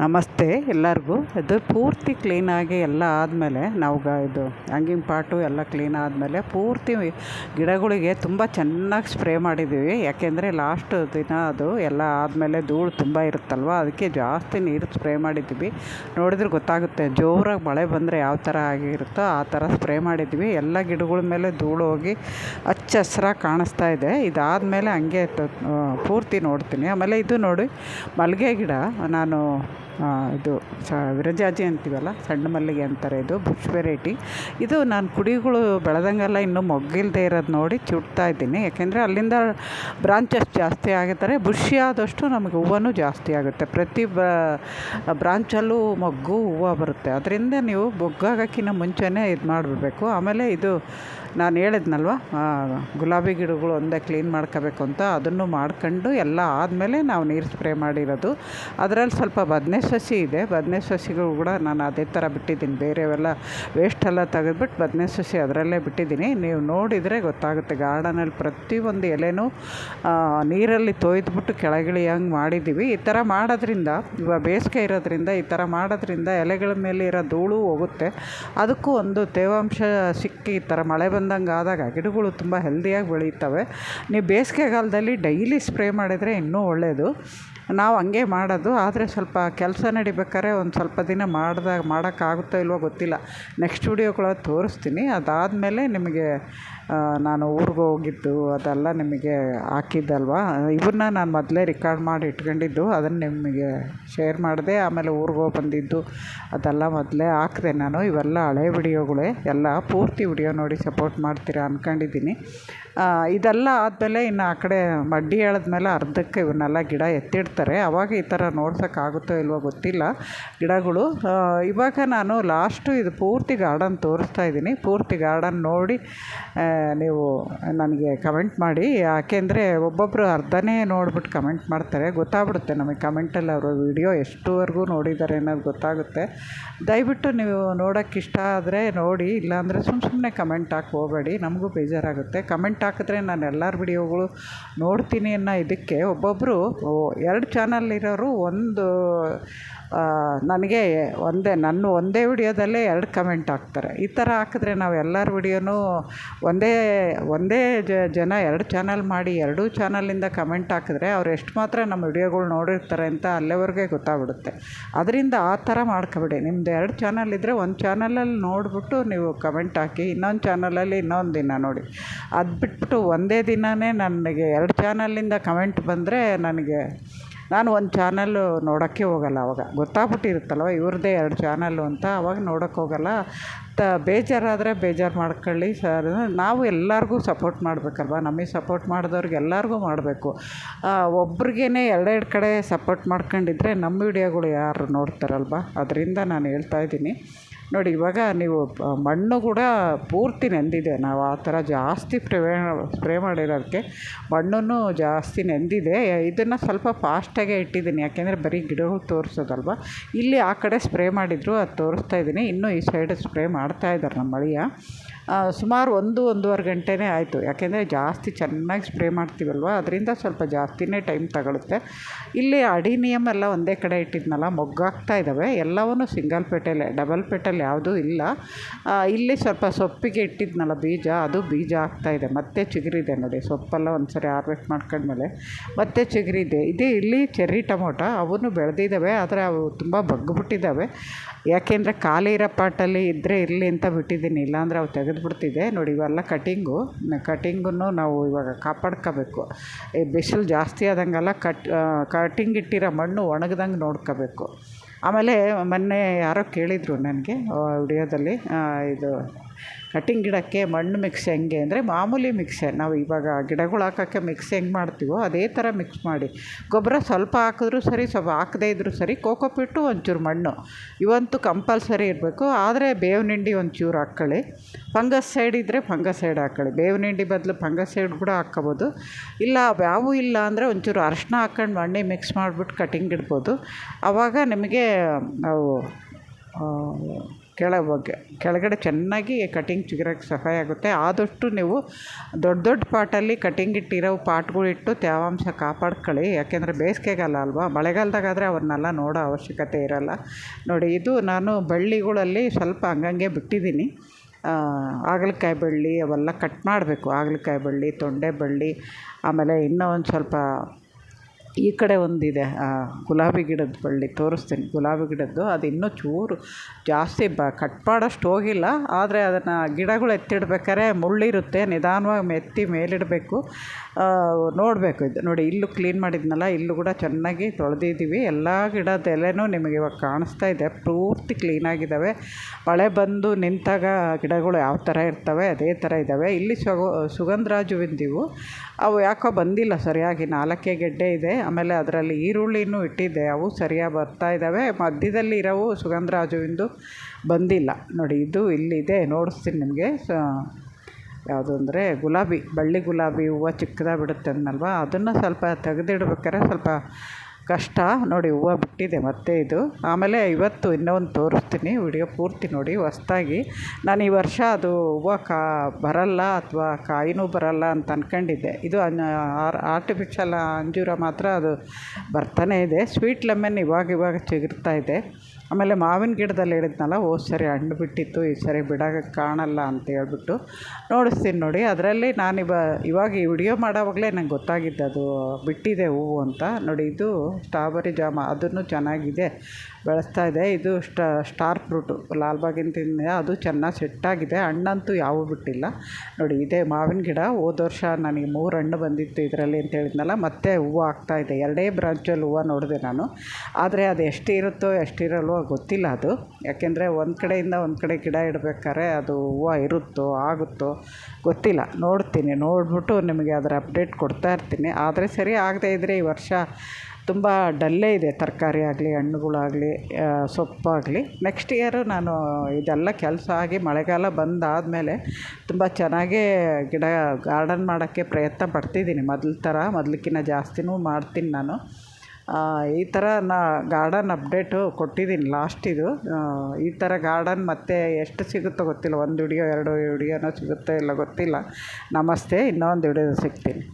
ನಮಸ್ತೆ ಎಲ್ಲರಿಗೂ. ಇದು ಪೂರ್ತಿ ಕ್ಲೀನಾಗಿ ಎಲ್ಲ ಆದಮೇಲೆ ನಾವು ಗ ಇದು ಹ್ಯಾಂಗಿಂಗ್ ಪಾಟು ಎಲ್ಲ ಕ್ಲೀನ್ ಆದಮೇಲೆ ಪೂರ್ತಿ ಗಿಡಗಳಿಗೆ ತುಂಬ ಚೆನ್ನಾಗಿ ಸ್ಪ್ರೇ ಮಾಡಿದ್ದೀವಿ ಯಾಕೆಂದರೆ ಲಾಸ್ಟ್ ದಿನ ಅದು ಎಲ್ಲ ಆದಮೇಲೆ ಧೂಳು ತುಂಬ ಇರುತ್ತಲ್ವ, ಅದಕ್ಕೆ ಜಾಸ್ತಿ ನೀರು ಸ್ಪ್ರೇ ಮಾಡಿದ್ದೀವಿ ನೋಡಿದ್ರೆ ಗೊತ್ತಾಗುತ್ತೆ ಜೋರಾಗಿ ಮಳೆ ಬಂದರೆ ಯಾವ ಥರ ಆಗಿರುತ್ತೋ ಆ ಥರ ಸ್ಪ್ರೇ ಮಾಡಿದ್ವಿ. ಎಲ್ಲ ಗಿಡಗಳ ಮೇಲೆ ಧೂಳು ಹೋಗಿ ಹಚ್ಚ ಹಸ್ರಾಗಿ ಕಾಣಿಸ್ತಾ ಇದೆ. ಇದಾದಮೇಲೆ ಹಂಗೆ ಪೂರ್ತಿ ನೋಡ್ತೀನಿ. ಆಮೇಲೆ ಇದು ನೋಡಿ ಮಲ್ಲಿಗೆ ಗಿಡ. ನಾನು ಇದು ಸ ವಿರಜಾಜಿ ಅಂತೀವಲ್ಲ, ಸಣ್ಣ ಮಲ್ಲಿಗೆ ಅಂತಾರೆ ಇದು ಬುಷ್ ವೆರೈಟಿ ಇದು ನಾನು ಕುಡಿಗಳು ಬೆಳೆದಂಗೆಲ್ಲ ಇನ್ನೂ ಮೊಗ್ಗಿಲ್ಲದೆ ಇರೋದು ನೋಡಿ ಚುಡ್ತಾ ಇದ್ದೀನಿ. ಯಾಕೆಂದರೆ ಅಲ್ಲಿಂದ ಬ್ರಾಂಚಸ್ ಜಾಸ್ತಿ ಆಗುತ್ತಾರೆ ಬುಷಿ ಆದಷ್ಟು ನಮಗೆ ಹೂವನೂ ಜಾಸ್ತಿ ಆಗುತ್ತೆ. ಪ್ರತಿ ಬ್ರಾಂಚಲ್ಲೂ ಮೊಗ್ಗು ಹೂವು ಬರುತ್ತೆ. ಅದರಿಂದ ನೀವು ಮೊಗ್ಗಾಗೋಕ್ಕಿಂತ ಮುಂಚೆನೇ ಇದು ಮಾಡಿಬಿಡ್ಬೇಕು ಆಮೇಲೆ ಇದು ನಾನು ಹೇಳಿದ್ನಲ್ವ ಗುಲಾಬಿ ಗಿಡಗಳು ಒಂದೇ ಕ್ಲೀನ್ ಮಾಡ್ಕೋಬೇಕು ಅಂತ, ಅದನ್ನು ಮಾಡ್ಕೊಂಡು ಎಲ್ಲ ಆದಮೇಲೆ ನಾವು ನೀರು ಸ್ಪ್ರೇ ಮಾಡಿರೋದು. ಅದರಲ್ಲಿ ಸ್ವಲ್ಪ ಬದನೆ ಸಸಿ ಇದೆ, ಬದನೆ ಸಸಿಗಳು ಕೂಡ ನಾನು ಅದೇ ಥರ ಬಿಟ್ಟಿದ್ದೀನಿ. ಬೇರೆವೆಲ್ಲ ವೇಸ್ಟೆಲ್ಲ ತೆಗೆದ್ಬಿಟ್ಟು ಬದನೆ ಸಸಿ ಅದರಲ್ಲೇ ಬಿಟ್ಟಿದ್ದೀನಿ. ನೀವು ನೋಡಿದರೆ ಗೊತ್ತಾಗುತ್ತೆ, ಗಾರ್ಡನಲ್ಲಿ ಪ್ರತಿಯೊಂದು ಎಲೆನೂ ನೀರಲ್ಲಿ ತೊಯ್ದುಬಿಟ್ಟು ಕೆಳಗಿಳಿಯಂಗೆ ಮಾಡಿದ್ದೀವಿ. ಈ ಥರ ಮಾಡೋದ್ರಿಂದ ಇವಾಗ ಬೇಸಿಗೆ ಇರೋದ್ರಿಂದ, ಈ ಥರ ಮಾಡೋದ್ರಿಂದ ಎಲೆಗಳ ಮೇಲೆ ಇರೋ ಧೂಳು ಹೋಗುತ್ತೆ. ಅದಕ್ಕೂ ಒಂದು ತೇವಾಂಶ ಸಿಕ್ಕಿ ಈ ಥರ ಮಳೆ ಬಂದಂಗೆ ಆದಾಗ ಗಿಡಗಳು ತುಂಬ ಹೆಲ್ದಿಯಾಗಿ ಬೆಳೀತವೆ. ನೀವು ಬೇಸಿಗೆಗಾಲದಲ್ಲಿ ಡೈಲಿ ಸ್ಪ್ರೇ ಮಾಡಿದರೆ ಇನ್ನೂ ಒಳ್ಳೆಯದು ನಾವು ಹಂಗೆ ಮಾಡೋದು, ಆದರೆ ಸ್ವಲ್ಪ ಕೆಲಸ ನಡಿಬೇಕಾದ್ರೆ ಒಂದು ಸ್ವಲ್ಪ ದಿನ ಮಾಡಿದಾಗ ಮಾಡೋಕ್ಕಾಗುತ್ತೋ ಇಲ್ವೋ ಗೊತ್ತಿಲ್ಲ. ನೆಕ್ಸ್ಟ್ ವೀಡಿಯೋಗಳಲ್ಲಿ ತೋರಿಸ್ತೀನಿ. ಅದಾದಮೇಲೆ ನಿಮಗೆ ನಾನು ಊರಿಗೆ ಹೋಗಿದ್ದು, ಅದೆಲ್ಲ ನಿಮಗೆ ಹಾಕಿದ್ದಲ್ವಾ? ಇವನ್ನ ನಾನು ಮೊದಲೇ ರೆಕಾರ್ಡ್ ಮಾಡಿ ಇಟ್ಕೊಂಡಿದ್ದು, ಅದನ್ನು ನಿಮಗೆ ಶೇರ್ ಮಾಡಿದೆ, ಆಮೇಲೆ ಊರಿಗೆ ಹೋಗಿ ಬಂದಿದ್ದು, ಅದೆಲ್ಲ ಮೊದಲೇ ಹಾಕಿದೆ ನಾನು. ಇವೆಲ್ಲ ಹಳೆ ವಿಡಿಯೋಗಳೇ, ಎಲ್ಲ ಪೂರ್ತಿ ವಿಡಿಯೋ ನೋಡಿ ಸಪೋರ್ಟ್ ಮಾಡ್ತೀರಾ ಅಂದ್ಕೊಂಡಿದ್ದೀನಿ ಇದೆಲ್ಲ ಆದಮೇಲೆ ಇನ್ನು ಆ ಕಡೆ ಮಡ್ಡಿ ಮೇಲೆ ಅರ್ಧಕ್ಕೆ ಇವನ್ನೆಲ್ಲ ಗಿಡ ಎತ್ತಿಡ್ತಾರೆ. ಅವಾಗ ಈ ಥರ ನೋಡ್ಸೋಕ್ಕಾಗುತ್ತೋ ಇಲ್ವೋ ಗೊತ್ತಿಲ್ಲ ಗಿಡಗಳು. ಇವಾಗ ನಾನು ಲಾಸ್ಟು ಇದು ಪೂರ್ತಿ ಗಾರ್ಡನ್ ತೋರಿಸ್ತಾ ಇದ್ದೀನಿ. ಪೂರ್ತಿ ಗಾರ್ಡನ್ ನೋಡಿ ನೀವು ನನಗೆ ಕಮೆಂಟ್ ಮಾಡಿ. ಯಾಕೆಂದರೆ ಒಬ್ಬೊಬ್ಬರು ಅರ್ಧನೇ ನೋಡ್ಬಿಟ್ಟು ಕಮೆಂಟ್ ಮಾಡ್ತಾರೆ. ಗೊತ್ತಾಗ್ಬಿಡುತ್ತೆ ನಮಗೆ ಕಮೆಂಟಲ್ಲಿ ಅವರು ವಿಡಿಯೋ ಎಷ್ಟುವರೆಗೂ ನೋಡಿದ್ದಾರೆ ಅನ್ನೋದು ಗೊತ್ತಾಗುತ್ತೆ. ದಯವಿಟ್ಟು ನೀವು ನೋಡೋಕ್ಕೆ ಇಷ್ಟ ಆದರೆ ನೋಡಿ, ಇಲ್ಲಾಂದರೆ ಸುಮ್ಮ ಸುಮ್ಮನೆ ಕಮೆಂಟ್ ಹಾಕಿ ಹೋಗಬೇಡಿ. ನಮಗೂ ಬೇಜಾರಾಗುತ್ತೆ. ಕಮೆಂಟ್ ಹಾಕಿದ್ರೆ ನಾನು ಎಲ್ಲರ ವಿಡಿಯೋಗಳು ನೋಡ್ತೀನಿ ಅನ್ನೋ ಇದಕ್ಕೆ ಒಬ್ಬೊಬ್ಬರು ಎರಡು ಚಾನಲ್ ಇರೋರು ಒಂದು ನನಗೆ ಒಂದೇ, ನನ್ನ ಒಂದೇ ವಿಡಿಯೋದಲ್ಲೇ ಎರಡು ಕಮೆಂಟ್ ಹಾಕ್ತಾರೆ. ಈ ಥರ ಹಾಕಿದ್ರೆ ನಾವು ಎಲ್ಲರ ವಿಡಿಯೋನೂ ಒಂದೇ ಒಂದೇ ಜನ ಎರಡು ಚಾನಲ್ ಮಾಡಿ, ಎರಡೂ ಚಾನಲಿಂದ ಕಮೆಂಟ್ ಹಾಕಿದ್ರೆ ಅವ್ರು ಎಷ್ಟು ಮಾತ್ರ ನಮ್ಮ ವಿಡಿಯೋಗಳು ನೋಡಿರ್ತಾರೆ ಅಂತ ಅಲ್ಲಿವರೆಗೆ ಗೊತ್ತಾಗ್ಬಿಡುತ್ತೆ. ಅದರಿಂದ ಆ ಥರ ಮಾಡ್ಕೊಬೇಡಿ. ನಿಮ್ದು ಎರಡು ಚಾನಲ್ ಇದ್ದರೆ ಒಂದು ಚಾನಲಲ್ಲಿ ನೋಡಿಬಿಟ್ಟು ನೀವು ಕಮೆಂಟ್ ಹಾಕಿ, ಇನ್ನೊಂದು ಚಾನಲಲ್ಲಿ ಇನ್ನೊಂದು ದಿನ ನೋಡಿ. ಅದು ಬಿಟ್ಬಿಟ್ಟು ಒಂದೇ ದಿನವೇ ನನಗೆ ಎರಡು ಚಾನಲಿಂದ ಕಮೆಂಟ್ ಬಂದರೆ ನನಗೆ ನಾನು ಒಂದು ಚಾನಲ್ಲು ನೋಡೋಕ್ಕೆ ಹೋಗಲ್ಲ ಅವಾಗ. ಗೊತ್ತಾಗ್ಬಿಟ್ಟಿರುತ್ತಲ್ವ ಇವ್ರದ್ದೇ ಎರಡು ಚಾನಲ್ಲು ಅಂತ. ಅವಾಗ ನೋಡೋಕ್ಕೆ ಹೋಗಲ್ಲ. ತ ಬೇಜಾರಾದರೆ ಬೇಜಾರು ಮಾಡ್ಕೊಳ್ಳಿ ಸರ್. ನಾವು ಎಲ್ಲರಿಗೂ ಸಪೋರ್ಟ್ ಮಾಡಬೇಕಲ್ವ? ನಮಗೆ ಸಪೋರ್ಟ್ ಮಾಡಿದವ್ರಿಗೆ ಎಲ್ಲರಿಗೂ ಮಾಡಬೇಕು. ಒಬ್ರಿಗೇ ಎರಡೆರಡು ಕಡೆ ಸಪೋರ್ಟ್ ಮಾಡ್ಕೊಂಡಿದ್ರೆ ನಮ್ಮ ವಿಡಿಯೋಗಳು ಯಾರು ನೋಡ್ತಾರಲ್ವ? ಅದರಿಂದ ನಾನು ಹೇಳ್ತಾ ಇದ್ದೀನಿ. ನೋಡಿ, ಇವಾಗ ನೀವು ಮಣ್ಣು ಕೂಡ ಪೂರ್ತಿ ನೆಂದಿದೆ. ನಾವು ಆ ಥರ ಜಾಸ್ತಿ ಸ್ಪ್ರೇ ಸ್ಪ್ರೇ ಮಾಡಿರೋದಕ್ಕೆ ಮಣ್ಣು ಜಾಸ್ತಿ ನೆಂದಿದೆ. ಇದನ್ನು ಸ್ವಲ್ಪ ಫಾಸ್ಟಾಗೆ ಇಟ್ಟಿದ್ದೀನಿ. ಯಾಕೆಂದರೆ ಬರೀ ಗಿಡಗಳು ತೋರಿಸೋದಲ್ವ? ಇಲ್ಲಿ ಆ ಕಡೆ ಸ್ಪ್ರೇ ಮಾಡಿದ್ರು, ಅದು ತೋರಿಸ್ತಾ ಇದ್ದೀನಿ. ಇನ್ನೂ ಈ ಸೈಡ್ ಸ್ಪ್ರೇ ಮಾಡ್ತಾಯಿದ್ದಾರೆ ನಮ್ಮ ಅಳಿಯ. ಸುಮಾರು ಒಂದು, ಒಂದೂವರೆ ಗಂಟೆನೇ ಆಯಿತು. ಯಾಕೆಂದರೆ ಜಾಸ್ತಿ ಚೆನ್ನಾಗಿ ಸ್ಪ್ರೇ ಮಾಡ್ತೀವಲ್ವ? ಅದರಿಂದ ಸ್ವಲ್ಪ ಜಾಸ್ತಿನೇ ಟೈಮ್ ತಗೊಳುತ್ತೆ. ಇಲ್ಲಿ ಅಡಿನಿಯಮ್ ಎಲ್ಲ ಒಂದೇ ಕಡೆ ಇಟ್ಟಿದ್ನಲ್ಲ, ಮೊಗ್ಗಾಗ್ತಾ ಇದ್ದಾವೆ. ಎಲ್ಲವೂ ಸಿಂಗಲ್ ಪೆಟಲ್ ಡಬಲ್ ಪೆಟಲ್ ಯಾವುದೂ ಇಲ್ಲ. ಇಲ್ಲಿ ಸ್ವಲ್ಪ ಸೊಪ್ಪಿಗೆ ಇಟ್ಟಿದ್ನಲ್ಲ ಬೀಜ, ಅದು ಬೀಜ ಆಗ್ತಾಯಿದೆ ಮತ್ತೆ ಚಿಗುರಿದೆ ನೋಡಿ. ಸೊಪ್ಪೆಲ್ಲ ಒಂದು ಸರಿ ಹಾರ್ವೆಸ್ಟ್ ಮಾಡ್ಕೊಂಡ್ಮೇಲೆ ಮತ್ತೆ ಚಿಗುರಿದೆ. ಇದೇ ಇಲ್ಲಿ ಚೆರ್ರಿ ಟೊಮೊಟೊ, ಅವನ್ನು ಬೆಳೆದಿದ್ದಾವೆ, ಆದರೆ ಅವು ತುಂಬ ಬಗ್ಗಿಬಿಟ್ಟಿದ್ದಾವೆ. ಯಾಕೆಂದರೆ ಖಾಲಿ ಇರೋ ಪಾಟಲ್ಲಿ ಇದ್ದರೆ ಇರಲಿ ಅಂತ ಬಿಟ್ಟಿದ್ದೀನಿ, ಇಲ್ಲಾಂದರೆ ಅವು ತೆಗೆದುಬಿಡ್ತಿದೆ ನೋಡಿ, ಇವೆಲ್ಲ ಕಟಿಂಗು. ಕಟಿಂಗನ್ನು ನಾವು ಇವಾಗ ಕಾಪಾಡ್ಕೋಬೇಕು. ಈ ಬಿಸಿಲು ಜಾಸ್ತಿ ಆದಂಗೆಲ್ಲ ಕಟ್ ಕಟಿಂಗ್ ಇಟ್ಟಿರೋ ಮಣ್ಣು ಒಣಗ್ದಂಗೆ ನೋಡ್ಕೋಬೇಕು. ಆಮೇಲೆ ಮೊನ್ನೆ ಯಾರೋ ಕೇಳಿದರು ನನಗೆ ವಿಡಿಯೋದಲ್ಲಿ ಇದು ಕಟಿಂಗ್ ಗಿಡಕ್ಕೆ ಮಣ್ಣು ಮಿಕ್ಸ್ ಹೆಂಗೆ ಅಂದರೆ ಮಾಮೂಲಿ ಮಿಕ್ಸೆ ನಾವು ಇವಾಗ ಗಿಡಗಳು ಹಾಕೋಕ್ಕೆ ಮಿಕ್ಸ್ ಹೆಂಗೆ ಮಾಡ್ತೀವೋ ಅದೇ ಥರ ಮಿಕ್ಸ್ ಮಾಡಿ. ಗೊಬ್ಬರ ಸ್ವಲ್ಪ ಹಾಕಿದ್ರೂ ಸರಿ, ಸ್ವಲ್ಪ ಹಾಕದೇ ಇದ್ದರೂ ಸರಿ ಕೋಕೋಪಿಟ್ಟು ಒಂಚೂರು ಮಣ್ಣು. ಇವಂತೂ ಕಂಪಲ್ಸರಿ ಇರಬೇಕು. ಆದರೆ ಬೇವಿನ ಹಿಂಡಿ ಒಂಚೂರು ಹಾಕ್ಕೊಳ್ಳಿ. ಫಂಗಸ್ ಸೈಡ್ ಇದ್ದರೆ ಫಂಗಸ್ ಸೈಡ್ ಹಾಕ್ಕೊಳ್ಳಿ. ಬೇವಿನ ಹಿಂಡಿ ಬದಲು ಫಂಗಸ್ ಸೈಡ್ ಕೂಡ ಹಾಕ್ಕೋಬೋದು. ಇಲ್ಲ ಯಾವೂ ಇಲ್ಲ ಅಂದರೆ ಒಂಚೂರು ಅರಶಿನ ಹಾಕ್ಕೊಂಡು ಮಣ್ಣೆ ಮಿಕ್ಸ್ ಮಾಡಿಬಿಟ್ಟು ಕಟಿಂಗ್ ಇಡ್ಬೋದು. ಆವಾಗ ನಿಮಗೆ ನಾವು ಕೆಳ ಬಗ್ಗೆ, ಕೆಳಗಡೆ ಚೆನ್ನಾಗಿ ಕಟಿಂಗ್ ಚಿಗುರೋಕ್ಕೆ ಸಹಾಯ ಆಗುತ್ತೆ. ಆದಷ್ಟು ನೀವು ದೊಡ್ಡ ದೊಡ್ಡ ಪಾಟಲ್ಲಿ ಕಟಿಂಗ್ ಇಟ್ಟಿರೋ ಪಾಟ್ಗಳಿಟ್ಟು ತೇವಾಂಶ ಕಾಪಾಡ್ಕೊಳ್ಳಿ. ಯಾಕೆಂದರೆ ಬೇಸಿಗೆಗಾಲ ಅಲ್ವಾ? ಮಳೆಗಾಲದಾಗಾದರೆ ಅವನ್ನೆಲ್ಲ ನೋಡೋ ಅವಶ್ಯಕತೆ ಇರೋಲ್ಲ. ನೋಡಿ, ಇದು ನಾನು ಬಳ್ಳಿಗಳಲ್ಲಿ ಸ್ವಲ್ಪ ಹಂಗಂಗೆ ಬಿಟ್ಟಿದ್ದೀನಿ. ಹಾಗಲಕಾಯಿ ಬಳ್ಳಿ ಅವೆಲ್ಲ ಕಟ್ ಮಾಡಬೇಕು. ಹಾಗಲಕಾಯಿ ಬಳ್ಳಿ, ತೊಂಡೆ ಬಳ್ಳಿ, ಆಮೇಲೆ ಇನ್ನೂ ಒಂದು ಸ್ವಲ್ಪ ಈ ಕಡೆ ಒಂದಿದೆ ಗುಲಾಬಿ ಗಿಡದ ಬಳ್ಳಿ ತೋರಿಸ್ತೀನಿ. ಗುಲಾಬಿ ಗಿಡದ್ದು, ಅದು ಇನ್ನೂ ಚೂರು ಜಾಸ್ತಿ ಬ, ಕಟ್ ಮಾಡೋಷ್ಟು ಹೋಗಿಲ್ಲ. ಆದರೆ ಅದನ್ನು ಗಿಡಗಳು ಎತ್ತಿಡ್ಬೇಕಾದ್ರೆ ಮುಳ್ಳಿರುತ್ತೆ, ನಿಧಾನವಾಗಿ ಎತ್ತಿ ಮೇಲಿಡಬೇಕು. ನೋಡಬೇಕು. ಇದು ನೋಡಿ, ಇಲ್ಲೂ ಕ್ಲೀನ್ ಮಾಡಿದ್ನಲ್ಲ, ಇಲ್ಲೂ ಕೂಡ ಚೆನ್ನಾಗಿ ತೊಳೆದಿದ್ದೀವಿ. ಎಲ್ಲ ಗಿಡದ ಎಲೆನೂ ನಿಮಗೆ ಇವಾಗ ಕಾಣಿಸ್ತಾ ಇದೆ. ಪೂರ್ತಿ ಕ್ಲೀನಾಗಿದ್ದಾವೆ ಮಳೆ ಬಂದು ನಿಂತಾಗ ಗಿಡಗಳು ಯಾವ ಥರ ಇರ್ತವೆ, ಅದೇ ಥರ ಇದ್ದಾವೆ. ಇಲ್ಲಿ ಸಗು ಸುಗಂಧರಾಜುವಿಂದಿವು ಅವು ಯಾಕೋ ಬಂದಿಲ್ಲ ಸರಿಯಾಗಿ. ನಾಲ್ಕೇ ಗೆಡ್ಡೆ ಇದೆ. ಆಮೇಲೆ ಅದರಲ್ಲಿ ಈರುಳ್ಳಿನೂ ಇಟ್ಟಿದ್ದೆ ಅವು ಸರಿಯಾಗಿ ಬರ್ತಾ ಇದ್ದಾವೆ. ಮಧ್ಯದಲ್ಲಿ ಇರೋವು ಸುಗಂಧರಾಜುವಿಂದು ಬಂದಿಲ್ಲ. ನೋಡಿ, ಇದು ಇಲ್ಲಿದೆ. ನೋಡಿಸ್ತೀನಿ ನಿಮಗೆ. ಯಾವುದು ಅಂದರೆ ಗುಲಾಬಿ, ಬಳ್ಳಿ ಗುಲಾಬಿ ಹೂವು ಚಿಕ್ಕದಾಗಿ ಬಿಡುತ್ತೆ ಅಂದ್ನಲ್ವ ಅದನ್ನು ಸ್ವಲ್ಪ ತೆಗೆದಿಡ್ಬೇಕಾದ್ರೆ ಸ್ವಲ್ಪ ಕಷ್ಟ. ನೋಡಿ ಹೂವು ಬಿಟ್ಟಿದೆ ಮತ್ತೆ ಇದು. ಆಮೇಲೆ ಇವತ್ತು ಇನ್ನೂ ಒಂದು ತೋರಿಸ್ತೀನಿ. ವಿಡಿಯೋ ಪೂರ್ತಿ ನೋಡಿ ಹೊಸ್ತಾಗಿ ನಾನು ಈ ವರ್ಷ ಅದು ಹೂವು ಕಾ, ಬರಲ್ಲ ಅಥವಾ ಕಾಯಿನೂ ಬರಲ್ಲ ಅಂತ ಅಂದ್ಕೊಂಡಿದ್ದೆ ಇದು ಆರ್ಟಿಫಿಷಲ್ ಅಂಜೂರ ಮಾತ್ರ ಅದು ಬರ್ತಾನೆ ಇದೆ. ಸ್ವೀಟ್ ಲೆಮನ್ ಇವಾಗ ಇವಾಗ ಚಿಗುರ್ತಾ ಇದೆ. ಆಮೇಲೆ ಮಾವಿನ ಗಿಡದಲ್ಲಿ ಹೇಳಿದ್ನಲ್ಲ, ಓ, ಸರಿ ಹಣ್ಣು ಬಿಟ್ಟಿತ್ತು, ಈ ಸರಿ ಬಿಡೋಕೆ ಕಾಣಲ್ಲ ಅಂತ ಹೇಳ್ಬಿಟ್ಟು ನೋಡಿಸ್ತೀನಿ ನೋಡಿ. ಅದರಲ್ಲಿ ನಾನು ಇವ, ಇವಾಗ ಈ ವಿಡಿಯೋ ಮಾಡೋವಾಗಲೇ ನಂಗೆ ಗೊತ್ತಾಗಿದ್ದು ಅದು ಬಿಟ್ಟಿದೆ ಹೂವು ಅಂತ. ನೋಡಿ, ಇದು ಸ್ಟ್ರಾಬೆರಿ ಜಾಮ, ಅದನ್ನು ಚೆನ್ನಾಗಿದೆ, ಬೆಳೆಸ್ತಾ ಇದೆ. ಇದು ಸ್ಟಾರ್ ಫ್ರೂಟು, ಲಾಲ್ಬಾಗಿನ ತಿಂದ ಅದು ಚೆನ್ನಾಗಿ ಸೆಟ್ಟಾಗಿದೆ ಹಣ್ಣಂತೂ ಯಾವೂ ಬಿಟ್ಟಿಲ್ಲ. ನೋಡಿ, ಇದೇ ಮಾವಿನ ಗಿಡ, ಹೋದ ವರ್ಷ ನನಗೆ ಮೂರು ಹಣ್ಣು ಬಂದಿತ್ತು ಇದರಲ್ಲಿ ಅಂತ ಹೇಳಿದ್ನಲ್ಲ, ಮತ್ತೆ ಹೂವು ಆಗ್ತಾಯಿದೆ ಎರಡೇ ಬ್ರಾಂಚಲ್ಲಿ ಹೂವು ನೋಡಿದೆ ನಾನು. ಆದರೆ ಅದು ಎಷ್ಟು ಇರುತ್ತೋ ಎಷ್ಟಿರಲ್ವೋ ಗೊತ್ತಿಲ್ಲ ಅದು. ಯಾಕೆಂದರೆ ಒಂದು ಕಡೆಯಿಂದ ಒಂದು ಕಡೆ ಗಿಡ ಇಡಬೇಕಾದ್ರೆ ಅದು ಹೂವು ಇರುತ್ತೋ, ಆಗುತ್ತೋ ಗೊತ್ತಿಲ್ಲ. ನೋಡ್ತೀನಿ. ನೋಡಿಬಿಟ್ಟು ನಿಮಗೆ ಅದರ ಅಪ್ಡೇಟ್ ಕೊಡ್ತಾ ಇರ್ತೀನಿ. ಆದರೆ ಸರಿ ಆಗದೇ ಇದ್ದರೆ ಈ ವರ್ಷ ತುಂಬ ಡಲ್ಲೇ ಇದೆ. ತರಕಾರಿ ಆಗಲಿ, ಹಣ್ಣುಗಳಾಗಲಿ ಸೊಪ್ಪಾಗಲಿ. ನೆಕ್ಸ್ಟ್ ಇಯರು ನಾನು ಇದೆಲ್ಲ ಕೆಲಸ ಆಗಿ ಮಳೆಗಾಲ ಬಂದಾದಮೇಲೆ ತುಂಬ ಚೆನ್ನಾಗೇ ಗಿಡ ಗಾರ್ಡನ್ ಮಾಡೋಕ್ಕೆ ಪ್ರಯತ್ನ ಪಡ್ತಿದ್ದೀನಿ. ಮೊದ್ಲ ಥರ ಮೊದ್ಲಕ್ಕಿಂತ ಜಾಸ್ತಿನೂ ಮಾಡ್ತೀನಿ ನಾನು. ಈ ಥರ ನಾ ಗಾರ್ಡನ್ ಅಪ್ಡೇಟು ಕೊಟ್ಟಿದ್ದೀನಿ ಇದು. ಈ ಥರ ಗಾರ್ಡನ್ ಮತ್ತೆ ಎಷ್ಟು ಸಿಗುತ್ತೋ ಗೊತ್ತಿಲ್ಲ. ಒಂದು ವಿಡಿಯೋ, ಎರಡು ವಿಡಿಯೋನೋ ಸಿಗುತ್ತೋ ಇಲ್ಲ ಗೊತ್ತಿಲ್ಲ. ನಮಸ್ತೆ, ಇನ್ನೊಂದು ವಿಡಿಯೋ ಸಿಗ್ತೀನಿ.